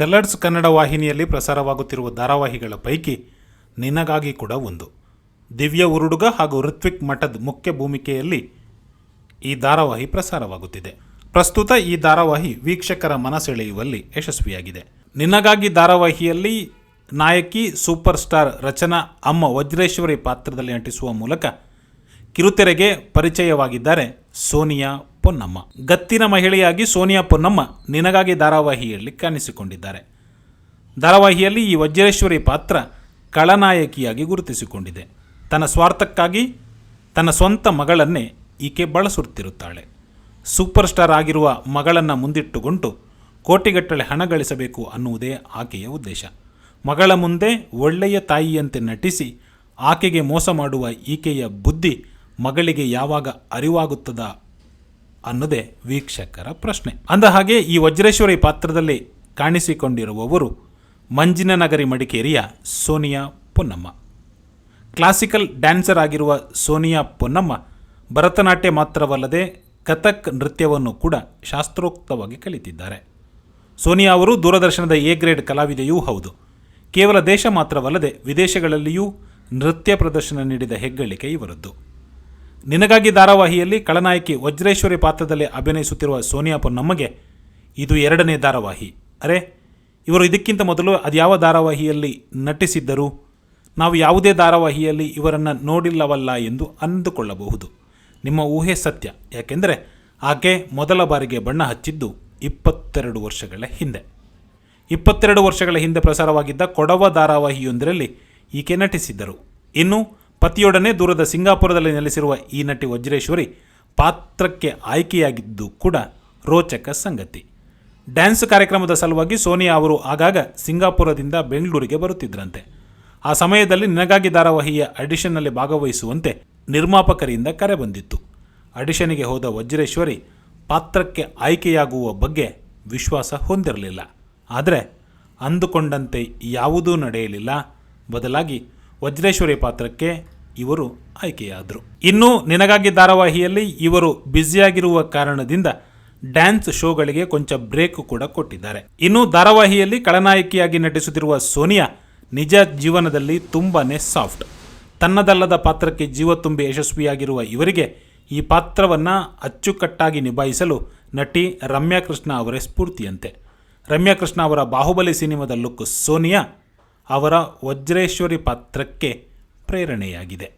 Colours Kannada ವಾಹಿನಿಯಲ್ಲಿ ಪ್ರಸಾರವಾಗುತ್ತಿರುವ ಧಾರಾವಾಹಿಗಳ ಪೈಕಿ ನಿನಗಾಗಿ ಕೂಡ ಒಂದು. ದಿವ್ಯ ಉರುಡುಗ ಹಾಗೂ ಋತ್ವಿಕ್ ಮಠದ ಮುಖ್ಯ ಭೂಮಿಕೆಯಲ್ಲಿ ಈ ಧಾರಾವಾಹಿ ಪ್ರಸಾರವಾಗುತ್ತಿದೆ. ಪ್ರಸ್ತುತ ಈ ಧಾರಾವಾಹಿ ವೀಕ್ಷಕರ ಮನಸೆಳೆಯುವಲ್ಲಿ ಯಶಸ್ವಿಯಾಗಿದೆ. ನಿನಗಾಗಿ ಧಾರಾವಾಹಿಯಲ್ಲಿ ನಾಯಕಿ ಸೂಪರ್ ಸ್ಟಾರ್ ರಚನಾ ಅಮ್ಮ ವಜ್ರೇಶ್ವರಿ ಪಾತ್ರದಲ್ಲಿ ನಟಿಸುವ ಮೂಲಕ ಕಿರುತೆರೆಗೆ ಪರಿಚಯವಾಗಿದ್ದಾರೆ ಸೋನಿಯಾ ಪೊನ್ನಮ್ಮ. ಗತ್ತಿನ ಮಹಿಳೆಯಾಗಿ ಸೋನಿಯಾ ಪೊನ್ನಮ್ಮ ನಿನಗಾಗಿ ಧಾರಾವಾಹಿಯಲ್ಲಿ ಕಾಣಿಸಿಕೊಂಡಿದ್ದಾರೆ. ಧಾರಾವಾಹಿಯಲ್ಲಿ ಈ ವಜ್ರೇಶ್ವರಿ ಪಾತ್ರ ಕಳನಾಯಕಿಯಾಗಿ ಗುರುತಿಸಿಕೊಂಡಿದೆ. ತನ್ನ ಸ್ವಾರ್ಥಕ್ಕಾಗಿ ತನ್ನ ಸ್ವಂತ ಮಗಳನ್ನೇ ಈಕೆ ಬಳಸುತ್ತಿರುತ್ತಾಳೆ. ಸೂಪರ್ ಸ್ಟಾರ್ ಆಗಿರುವ ಮಗಳನ್ನು ಮುಂದಿಟ್ಟುಕೊಂಡು ಕೋಟಿಗಟ್ಟಲೆ ಹಣ ಗಳಿಸಬೇಕು ಅನ್ನುವುದೇ ಆಕೆಯ ಉದ್ದೇಶ. ಮಗಳ ಮುಂದೆ ಒಳ್ಳೆಯ ತಾಯಿಯಂತೆ ನಟಿಸಿ ಆಕೆಗೆ ಮೋಸ ಮಾಡುವ ಈಕೆಯ ಬುದ್ಧಿ ಮಗಳಿಗೆ ಯಾವಾಗ ಅರಿವಾಗುತ್ತದ ಅನ್ನೋದೇ ವೀಕ್ಷಕರ ಪ್ರಶ್ನೆ. ಅಂದ ಹಾಗೆ ಈ ವಜ್ರೇಶ್ವರಿ ಪಾತ್ರದಲ್ಲಿ ಕಾಣಿಸಿಕೊಂಡಿರುವವರು ಮಂಜಿನ ನಗರಿ ಮಡಿಕೇರಿಯ ಸೋನಿಯಾ ಪೊನ್ನಮ್ಮ. ಕ್ಲಾಸಿಕಲ್ ಡ್ಯಾನ್ಸರ್ ಆಗಿರುವ ಸೋನಿಯಾ ಪೊನ್ನಮ್ಮ ಭರತನಾಟ್ಯ ಮಾತ್ರವಲ್ಲದೆ ಕಥಕ್ ನೃತ್ಯವನ್ನು ಕೂಡ ಶಾಸ್ತ್ರೋಕ್ತವಾಗಿ ಕಲಿತಿದ್ದಾರೆ. ಸೋನಿಯಾ ಅವರು ದೂರದರ್ಶನದ ಎ ಗ್ರೇಡ್ ಕಲಾವಿದೆಯೂ ಹೌದು. ಕೇವಲ ದೇಶ ಮಾತ್ರವಲ್ಲದೆ ವಿದೇಶಗಳಲ್ಲಿಯೂ ನೃತ್ಯ ಪ್ರದರ್ಶನ ನೀಡಿದ ಹೆಗ್ಗಳಿಕೆ ಇವರದ್ದು. ನಿನಗಾಗಿ ಧಾರಾವಾಹಿಯಲ್ಲಿ ಖಳನಾಯಕಿ ವಜ್ರೇಶ್ವರಿ ಪಾತ್ರದಲ್ಲಿ ಅಭಿನಯಿಸುತ್ತಿರುವ ಸೋನಿಯಾ ಪೊನ್ನಮ್ಮಗೆ ಇದು ಎರಡನೇ ಧಾರಾವಾಹಿ. ಅರೆ, ಇವರು ಇದಕ್ಕಿಂತ ಮೊದಲು ಅದ್ಯಾವ ಧಾರಾವಾಹಿಯಲ್ಲಿ ನಟಿಸಿದ್ದರು? ನಾವು ಯಾವುದೇ ಧಾರಾವಾಹಿಯಲ್ಲಿ ಇವರನ್ನು ನೋಡಿಲ್ಲವಲ್ಲ ಎಂದು ಅಂದುಕೊಳ್ಳಬಹುದು. ನಿಮ್ಮ ಊಹೆ ಸತ್ಯ. ಯಾಕೆಂದರೆ ಆಕೆ ಮೊದಲ ಬಾರಿಗೆ ಬಣ್ಣ ಹಚ್ಚಿದ್ದು ಇಪ್ಪತ್ತೆರಡು ವರ್ಷಗಳ ಹಿಂದೆ. ಇಪ್ಪತ್ತೆರಡು ವರ್ಷಗಳ ಹಿಂದೆ ಪ್ರಸಾರವಾಗಿದ್ದ ಕೊಡವ ಧಾರಾವಾಹಿಯೊಂದರಲ್ಲಿ ಈಕೆ ನಟಿಸಿದ್ದರು. ಇನ್ನು ಪತಿಯೊಡನೆ ದೂರದ ಸಿಂಗಾಪುರದಲ್ಲಿ ನೆಲೆಸಿರುವ ಈ ನಟಿ ವಜ್ರೇಶ್ವರಿ ಪಾತ್ರಕ್ಕೆ ಆಯ್ಕೆಯಾಗಿದ್ದು ಕೂಡ ರೋಚಕ ಸಂಗತಿ. ಡ್ಯಾನ್ಸ್ ಕಾರ್ಯಕ್ರಮದ ಸಲುವಾಗಿ ಸೋನಿಯಾ ಅವರು ಆಗಾಗ ಸಿಂಗಾಪುರದಿಂದ ಬೆಂಗಳೂರಿಗೆ ಬರುತ್ತಿದ್ದರಂತೆ ಆ ಸಮಯದಲ್ಲಿ ನಿನಗಾಗಿ ಧಾರಾವಾಹಿಯ ಅಡಿಷನ್ನಲ್ಲಿ ಭಾಗವಹಿಸುವಂತೆ ನಿರ್ಮಾಪಕರಿಂದ ಕರೆ ಬಂದಿತ್ತು. ಅಡಿಷನ್ಗೆ ಹೋದ ವಜ್ರೇಶ್ವರಿ ಪಾತ್ರಕ್ಕೆ ಆಯ್ಕೆಯಾಗುವ ಬಗ್ಗೆ ವಿಶ್ವಾಸ ಹೊಂದಿರಲಿಲ್ಲ. ಆದರೆ ಅಂದುಕೊಂಡಂತೆ ಯಾವುದೂ ನಡೆಯಲಿಲ್ಲ. ಬದಲಾಗಿ ವಜ್ರೇಶ್ವರಿ ಪಾತ್ರಕ್ಕೆ ಇವರು ಆಯ್ಕೆಯಾದರು. ಇನ್ನು ನಿನಗಾಗಿ ಧಾರಾವಾಹಿಯಲ್ಲಿ ಇವರು ಬ್ಯುಸಿಯಾಗಿರುವ ಕಾರಣದಿಂದ ಡ್ಯಾನ್ಸ್ ಶೋಗಳಿಗೆ ಕೊಂಚ ಬ್ರೇಕ್ ಕೂಡ ಕೊಟ್ಟಿದ್ದಾರೆ. ಇನ್ನು ಧಾರಾವಾಹಿಯಲ್ಲಿ ಖಳನಾಯಕಿಯಾಗಿ ನಟಿಸುತ್ತಿರುವ ಸೋನಿಯಾ ನಿಜ ಜೀವನದಲ್ಲಿ ತುಂಬಾನೇ ಸಾಫ್ಟ್. ತನ್ನದಲ್ಲದ ಪಾತ್ರಕ್ಕೆ ಜೀವ ತುಂಬಿ ಯಶಸ್ವಿಯಾಗಿರುವ ಇವರಿಗೆ ಈ ಪಾತ್ರವನ್ನು ಅಚ್ಚುಕಟ್ಟಾಗಿ ನಿಭಾಯಿಸಲು ನಟಿ ರಮ್ಯಾ ಕೃಷ್ಣ ಅವರೇ ಸ್ಫೂರ್ತಿಯಂತೆ. ರಮ್ಯಾ ಕೃಷ್ಣ ಅವರ ಬಾಹುಬಲಿ ಸಿನಿಮಾದ ಲುಕ್ ಸೋನಿಯಾ ಅವರ ವಜ್ರೇಶ್ವರಿ ಪಾತ್ರಕ್ಕೆ ಪ್ರೇರಣೆಯಾಗಿದೆ.